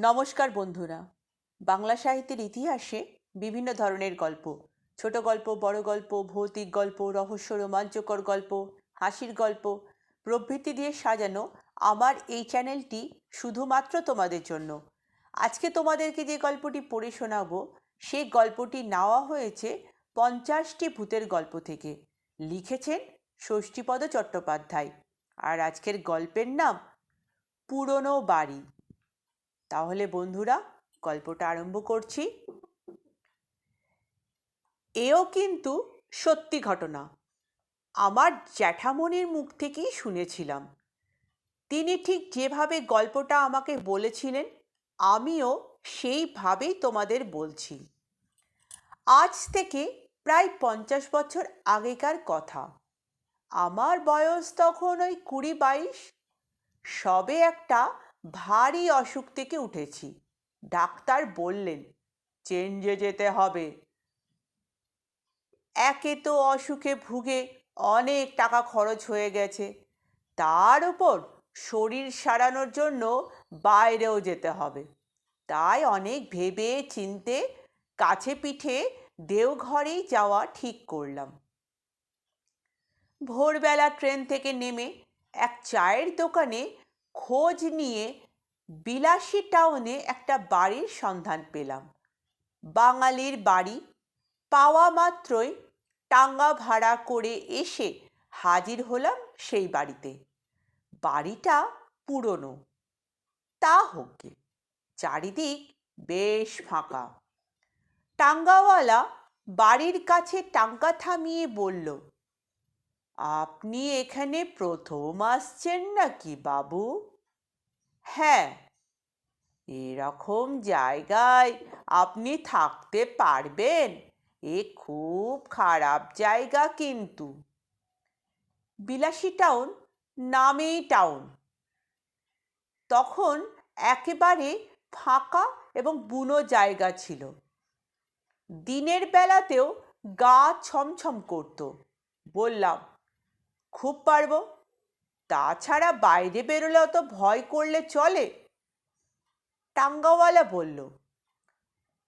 নমস্কার বন্ধুরা। বাংলা সাহিত্যের ইতিহাসে বিভিন্ন ধরনের গল্প। ছোট গল্প, বড় গল্প, ভৌতিক গল্প, রহস্য, রোমাঞ্চকর গল্প, হাসির গল্প প্রভৃতি দিয়ে সাজানো আমার এই চ্যানেলটি শুধুমাত্র তোমাদের জন্য। আজকে তোমাদেরকে যে গল্পটি পড়ে শোনাবো, সেই গল্পটি নেওয়া হয়েছে পঞ্চাশটি ভূতের গল্প থেকে। লিখেছেন ষষ্ঠীপদ চট্টোপাধ্যায়। আর আজকের গল্পের নাম, পুরনো বাড়ি। তাহলে বন্ধুরা, গল্পটা আরম্ভ করছি। এও কিন্তু সত্যি ঘটনা। আমার জ্যাঠামণির মুখ থেকেই শুনেছিলাম। তিনি ঠিক যেভাবে গল্পটা আমাকে বলেছিলেন, আমিও সেইভাবেই তোমাদের বলছি। আজ থেকে প্রায় পঞ্চাশ বছর আগেকার কথা। আমার বয়স তখন ওই কুড়ি বাইশ। সবে একটা ভারী অসুখ থেকে উঠেছি। ডাক্তার বললেন, চেঞ্জে যেতে হবে। একে তো অসুখে ভুগে অনেক টাকা খরচ হয়ে গেছে। তার উপর শরীর সারানোর জন্য বাইরেও যেতে হবে। তাই অনেক ভেবে চিনতে কাছে পিঠে দেওঘরেই যাওয়া ঠিক করলাম। ভোরবেলা ট্রেন থেকে নেমে এক চায়ের দোকানে খোঁজ নিয়ে বিলাসী টাউনে একটা বাড়ির সন্ধান পেলাম। বাঙালির বাড়ি পাওয়া মাত্রই টাঙ্গা ভাড়া করে এসে হাজির হলাম সেই বাড়িতে। বাড়িটা পুরনো। তা হোক চারিদিক বেশ ফাঁকা। টাঙ্গাওয়ালা বাড়ির কাছে টাঙ্গা থামিয়ে বলল আপনি এখানে প্রথম আসছেন নাকি, বাবু? হ্যাঁ। এরকম জায়গায় আপনি থাকতে পারবেন। এ খুব খারাপ জায়গা কিন্তু। বিলাসী টাউন নামেই টাউন। তখন একেবারে ফাঁকা এবং বুনো জায়গা ছিল। দিনের বেলাতেও গা ছমছম করত। বললাম খুব পারব। তাছাড়া বাইরে বেরোলে অত ভয় করলে চলে? টাঙ্গাওয়ালা বলল,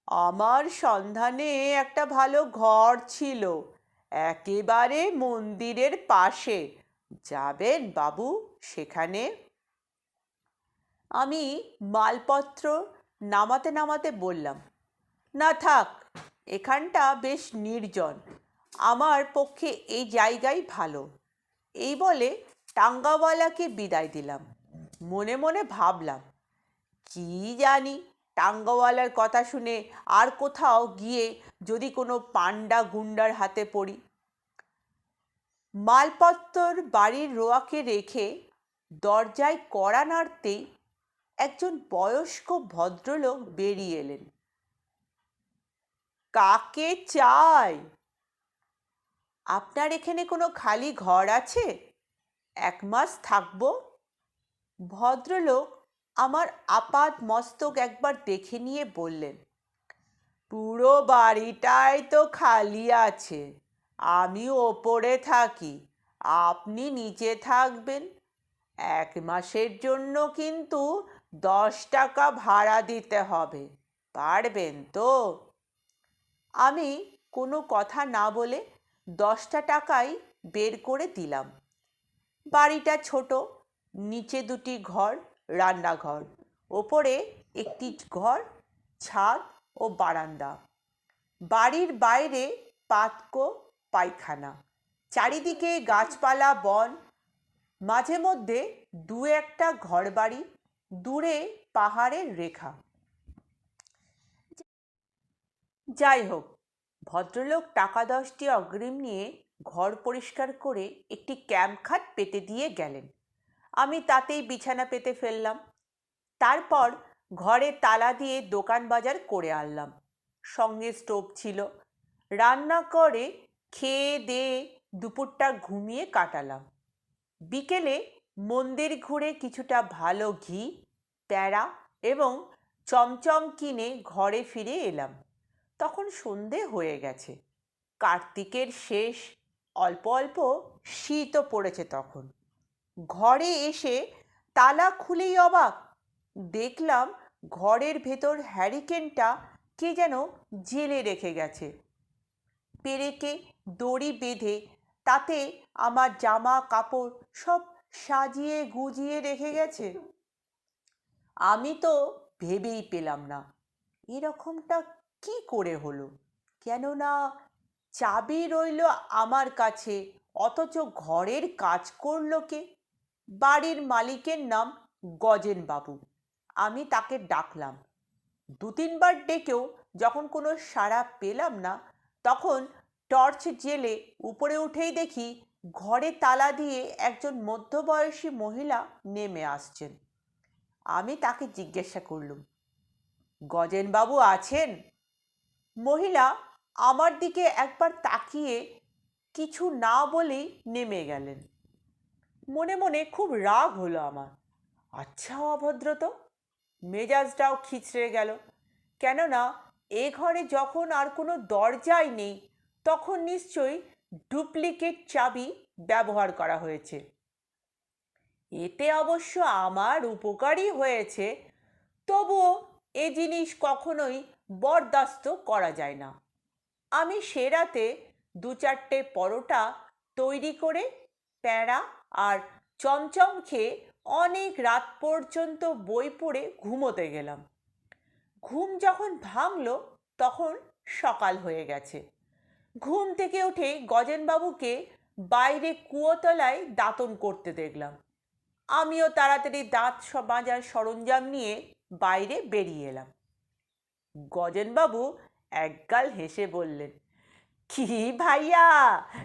আমার সন্ধানে একটা ভালো ঘর ছিল, একেবারে মন্দিরের পাশে। যাবেন বাবু সেখানে? আমি মালপত্র নামাতে নামাতে বললাম, না থাক, এখানটা বেশ নির্জন। আমার পক্ষে এই জায়গাই ভালো। এই বলে টাঙ্গাওয়ালাকে বিদায় দিলাম। মনে মনে ভাবলাম, কি জানি টাঙ্গাওয়ালার কথা শুনে আর কোথাও গিয়ে যদি কোনো পান্ডা গুন্ডার হাতে পড়ি। মালপত্তর বাড়ির রোয়াকে রেখে দরজায় কড়া নাড়তেই একজন বয়স্ক ভদ্রলোক বেরিয়ে এলেন। কাকে চাই? আপনার এখানে কোনো খালি ঘর আছে? এক মাস থাকব। ভদ্রলোক আমার আপাত মস্তক একবার দেখে নিয়ে বললেন, পুরো বাড়িটাই তো খালি আছে, আমি ওপরে থাকি, আপনি নিচে থাকবেন। এক মাসের জন্য কিন্তু দশ টাকা ভাড়া দিতে হবে, পারবেন তো? আমি কোনো কথা না বলে দশটা টাকাই বের করে দিলাম। বাড়িটা ছোট, নিচে দুটি ঘর, রান্নাঘর। ওপরে একটি ঘর, ছাদ ও বারান্দা। বাড়ির বাইরে পাতকো পায়খানা। চারিদিকে গাছপালা, বন। মাঝে মধ্যে দু একটা ঘরবাড়ি, দূরে পাহাড়ের রেখা। যাই হোক ভদ্রলোক টাকা দশটি অগ্রিম নিয়ে ঘর পরিষ্কার করে একটি ক্যাম্প খাট পেতে দিয়ে গেলেন। আমি তাতেই বিছানা পেতে ফেললাম। তারপর ঘরে তালা দিয়ে দোকান বাজার করে আনলাম। সঙ্গে স্টোভ ছিল। রান্না করে খেয়ে দিয়ে দুপুরটা ঘুমিয়ে কাটালাম। বিকেলে মন্দির ঘুরে কিছুটা ভালো ঘি প্যাড়া এবং চমচম কিনে ঘরে ফিরে এলাম। তখন সন্ধে হয়ে গেছে। কার্তিকের শেষ অল্প অল্প শীতও পড়েছে তখন। ঘরে এসে তালা খুলেই অবাক। দেখলাম ঘরের ভেতর হ্যারিকেনটা কে যেন জেলে রেখে গেছে। পেরেকে দড়ি বেঁধে তাতে আমার জামা, কাপড় সব সাজিয়ে গুজিয়ে রেখে গেছে। আমি তো ভেবেই পেলাম না। এরকমটা কি করে হলো? কেননা চাবি রইল আমার কাছে, অথচ ঘরের কাজ করল কে? বাড়ির মালিকের নাম গজেন বাবু আমি তাকে ডাকলাম। দু তিনবার ডেকেও যখন কোনো সাড়া পেলাম না, তখন টর্চ জেলে উপরে উঠেই দেখি ঘরে তালা দিয়ে একজন মধ্যবয়সী মহিলা নেমে আসছেন। আমি তাকে জিজ্ঞাসা করলুম, গজেনবাবু আছেন? মহিলা আমার দিকে একবার তাকিয়ে কিছু না বলেই নেমে গেলেন। মনে মনে খুব রাগ হলো আমার। আচ্ছা অভদ্রত মেজাজটাও খিচড়ে গেল। কেননা, এ ঘরে যখন আর কোনো দরজাই নেই, তখন নিশ্চয়ই ডুপ্লিকেট চাবি ব্যবহার করা হয়েছে। এতে অবশ্য আমার উপকারই হয়েছে। তবুও এ জিনিস কখনোই বরদাস্ত করা যায় না। আমি সে রাতে দু চারটে পরোটা তৈরি করে প্যাঁড়া আর চমচম খেয়ে অনেক রাত পর্যন্ত বই পড়ে ঘুমোতে গেলাম। ঘুম যখন ভাঙল তখন সকাল হয়ে গেছে। ঘুম থেকে উঠে গজেনবাবুকে বাইরে কুয়োতলায় দাঁতন করতে দেখলাম। আমিও তাড়াতাড়ি দাঁত মাজার সরঞ্জাম নিয়ে বাইরে বেরিয়ে এলাম। গজেনবাবু একগাল হেসে বললেন কি ভাইয়া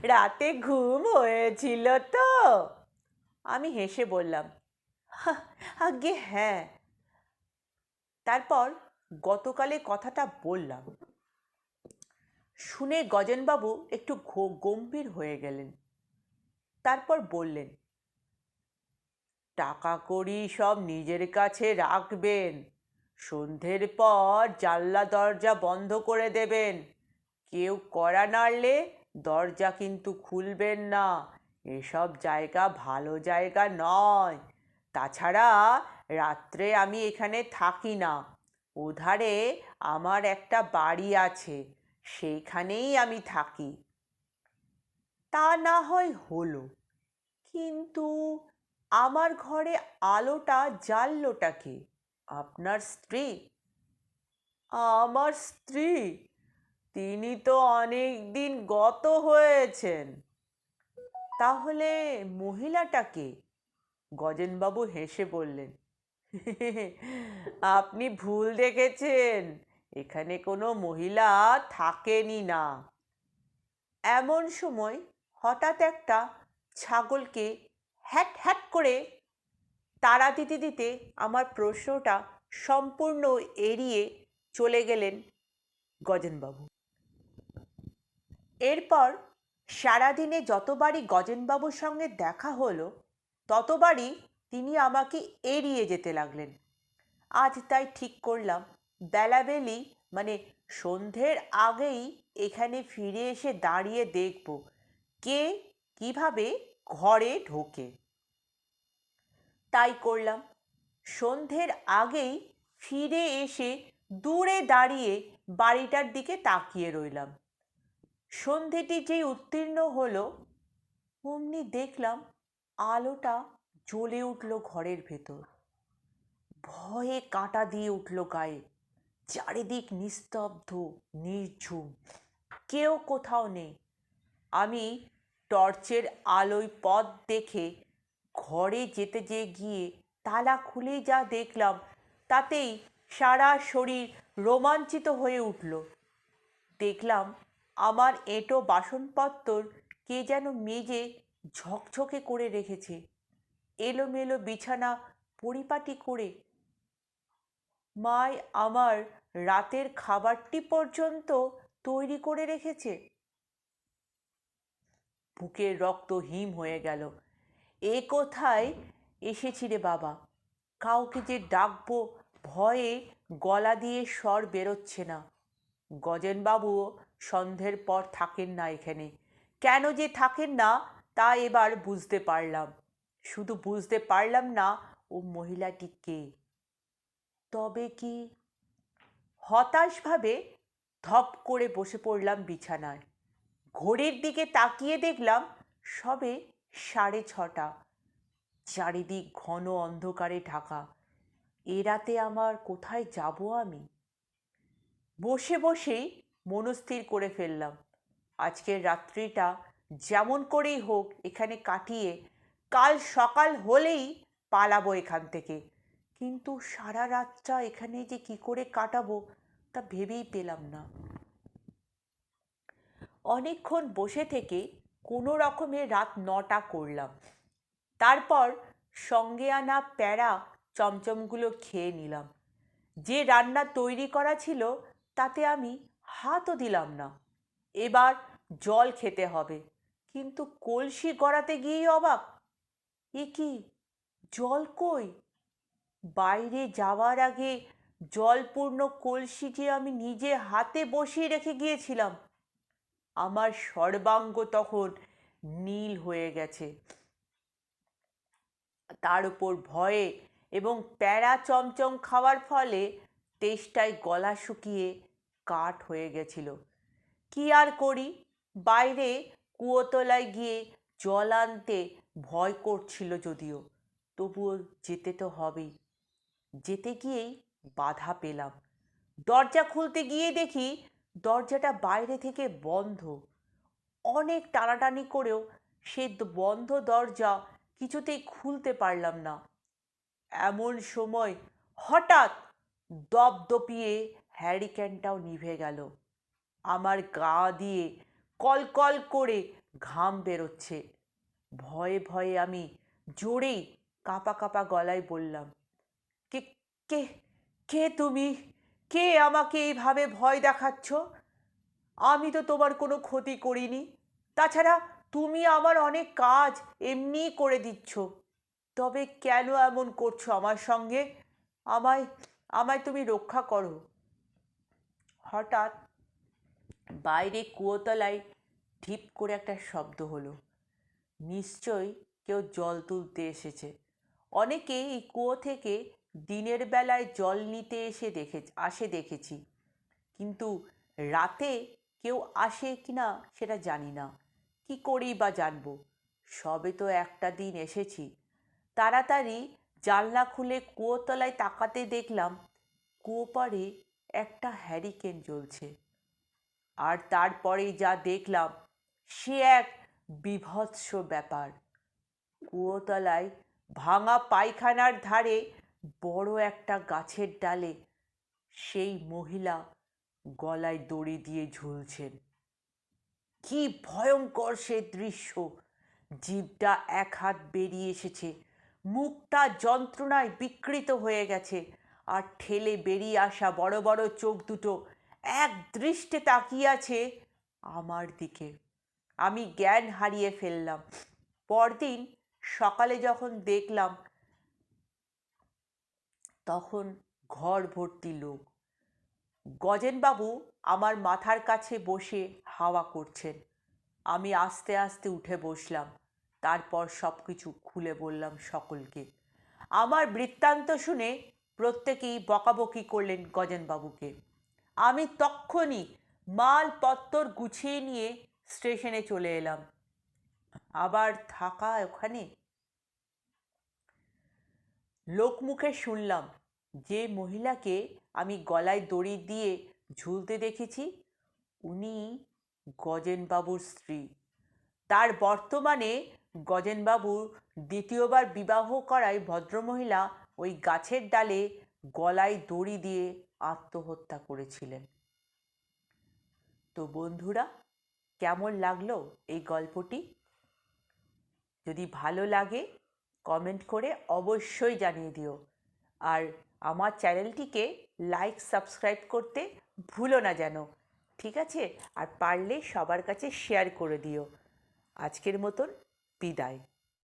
রাতে ঘুম হয়েছিল তো? আমি হেসে বললাম "হা, আজ্ঞে হ্যাঁ। তারপর গতকালে কথাটা বললাম। শুনে গজেনবাবু একটু গম্ভীর হয়ে গেলেন। তারপর বললেন টাকা কড়ি সব নিজের কাছে রাখবেন। সন্ধ্যের পর জানলা দরজা বন্ধ করে দেবেন। কেউ কড়া নাড়লে দরজা কিন্তু খুলবেন না। এসব জায়গা ভালো জায়গা নয়। তাছাড়া রাত্রে আমি এখানে থাকি না। ওধারে আমার একটা বাড়ি আছে, সেইখানেই আমি থাকি। তা না হয় হলো, কিন্তু আমার ঘরে আলোটা জ্বাললোটা কে? আপনার স্ত্রী? আমার স্ত্রী? তিনি তো অনেক দিন গত হয়েছেন। তাহলে মহিলাটাকে গজেনবাবু হেসে বললেন, আপনি ভুল দেখেছেন। এখানে কোনো মহিলা থাকেনি না। এমন সময় হঠাৎ একটা ছাগলকে হ্যাট হ্যাট করে তাড়া দিতে দিতে আমার প্রশ্নটা সম্পূর্ণ এড়িয়ে চলে গেলেন গজেনবাবু। এরপর সারাদিনে যতবারই গজেনবাবুর সঙ্গে দেখা হলো, ততবারই তিনি আমাকে এড়িয়ে যেতে লাগলেন। আজ তাই ঠিক করলাম বেলাবেলি মানে সন্ধ্যের আগেই এখানে ফিরে এসে দাঁড়িয়ে দেখব কে কীভাবে ঘরে ঢোকে। তাই করলাম। সন্ধ্যের আগেই ফিরে এসে দূরে দাঁড়িয়ে বাড়িটার দিকে তাকিয়ে রইলাম। সন্ধেটি যেই উত্তীর্ণ হলো, অমনি দেখলাম আলোটা জ্বলে উঠল ঘরের ভেতর। ভয়ে কাঁটা দিয়ে উঠল গায়ে। চারিদিক নিস্তব্ধ, নির্ঝুম। কেউ কোথাও নেই। আমি টর্চের আলোয় পথ দেখে ঘরে যেতে যে গিয়ে তালা খুলে যা দেখলাম, তাতেই সারা শরীর রোমাঞ্চিত হয়ে উঠল। দেখলাম আমার এঁটো বাসনপত্তর কে যেন মেজে ঝকঝকে করে রেখেছে। এলোমেলো বিছানা পরিপাটি করে মায় আমার রাতের খাবারটি পর্যন্ত তৈরি করে রেখেছে। বুকের রক্ত হিম হয়ে গেল। এ কোথায় এসেছি রে বাবা। কাউকে যে ডাকবো ভয়ে গলা দিয়ে স্বর বেরোচ্ছে না। গজেনবাবুও সন্ধ্যের পর থাকেন না এখানে। কেন যে থাকেন না তা এবার বুঝতে পারলাম। শুধু বুঝতে পারলাম না ও মহিলাটি কে। তবে কি হতাশভাবে ধপ করে বসে পড়লাম বিছানায়। ঘড়ির দিকে তাকিয়ে দেখলাম সবে সাড়ে ছটা। চারিদিক ঘন অন্ধকারে ঢাকা। এ রাতে আমার কোথায় যাব আমি? বসে বসেই মনস্থির করে ফেললাম। আজকের রাত্রিটা যেমন করেই হোক এখানে কাটিয়ে কাল সকাল হলেই পালাবো এখান থেকে। কিন্তু সারা রাতটা এখানে যে কি করে কাটাবো তা ভেবেই পেলাম না। অনেকক্ষণ বসে থেকে কোনো রকমে রাত নটা করলাম। তারপর সঙ্গে আনা প্যারা, চমচমগুলো খেয়ে নিলাম। যে রান্না তৈরি করা ছিল, তাতে আমি হাতও দিলাম না। এবার জল খেতে হবে। কিন্তু কলসি গড়াতে গিয়েই অবাক। এ কি? জল কই? বাইরে যাওয়ার আগে জলপূর্ণ কলসি যে আমি নিজে হাতে বসিয়ে রেখে গিয়েছিলাম আমার সর্বাঙ্গ তখন নীল হয়ে গেছে। তার উপর ভয়ে এবং প্যারা চমচম খাওয়ার ফলে তেষ্টায় গলা শুকিয়ে কাঠ হয়ে গেছিল। কি আর করি? বাইরে কুয়োতলায় গিয়ে জল আনতে ভয় করছিল যদিও। তবুও যেতে তো হবেই। যেতে গিয়েই বাধা পেলাম। দরজা খুলতে গিয়ে দেখি দরজাটা বাইরে থেকে বন্ধ। অনেক টানাটানি করেও সে বন্ধ দরজা কিছুতেই খুলতে পারলাম না। এমন সময় হঠাৎ দপদপিয়ে হ্যারিকেনটাও নিভে গেল। আমার গা দিয়ে কলকল করে ঘাম বেরোচ্ছে। ভয়ে ভয়ে আমি জোরেই কাঁপা কাঁপা গলায় বললাম, কে কে কে তুমি? কে আমাকে এইভাবে ভয় দেখাচ্ছ? আমি তো তোমার কোনো ক্ষতি করিনি। তাছাড়া তুমি আমার অনেক কাজ এমনিই করে দিচ্ছ। তবে কেন এমন করছ আমার সঙ্গে? আমায় আমায় তুমি রক্ষা করো। হঠাৎ বাইরে কুয়োতলায় ঢিপ করে একটা শব্দ হলো। নিশ্চয়ই কেউ জল তুলতে এসেছে। অনেকে এই কুয়ো থেকে দিনের বেলায় জল নিতে এসে দেখে, আসে দেখেছি। কিন্তু রাতে কেউ আসে কি না সেটা জানি না। কি করেই বা জানব? সবে তো একটা দিন এসেছি। তাড়াতাড়ি জানলা খুলে কুয়োতলায় তাকাতে দেখলাম কুয়ো পাড়ে একটা হ্যারিকেন জ্বলছে। আর তারপরেই যা দেখলাম সে এক বিভৎস ব্যাপার। কুয়োতলায় ভাঙা পায়খানার ধারে বড় একটা গাছের ডালে সেই মহিলা গলায় দড়ি দিয়ে ঝুলছেন। কি ভয়ঙ্কর সে দৃশ্য! জীবটা এক হাত বেরিয়ে এসেছে, মুখটা যন্ত্রণায় বিকৃত হয়ে গেছে আর ঠেলে বেরিয়ে আসা বড় বড় চোখ দুটো এক দৃষ্টে তাকিয়ে আছে আমার দিকে। আমি জ্ঞান হারিয়ে ফেললাম। পরদিন সকালে যখন দেখলাম তখন ঘর ভর্তি লোক। গজেনবাবু আমার মাথার কাছে বসে হাওয়া করছেন। আমি আস্তে আস্তে উঠে বসলাম। তারপর সব কিছু খুলে বললাম সকলকে। আমার বৃত্তান্ত শুনে প্রত্যেকেই বকাবকি করলেন গজেনবাবুকে। আমি তক্ষণই মালপত্তর গুছিয়ে নিয়ে স্টেশনে চলে এলাম। আবার থাকা ওখানে? লোকমুখে শুনলাম যে মহিলাকে আমি গলায় দড়ি দিয়ে ঝুলতে দেখেছি। উনি গজেনবাবুর স্ত্রী। তার বর্তমানে গজেনবাবুর দ্বিতীয়বার বিবাহ করায় ভদ্রমহিলা ওই গাছের ডালে গলায় দড়ি দিয়ে আত্মহত্যা করেছিলেন। তো বন্ধুরা, কেমন লাগল এই গল্পটি? যদি ভালো লাগে কমেন্ট করে অবশ্যই জানিয়ে দিও। আর আমার চ্যানেলটিকে লাইক সাবস্ক্রাইব করতে ভুলো না যেন, ঠিক আছে? আর পারলে সবার কাছে শেয়ার করে দিও। আজকের মতন বিদায়।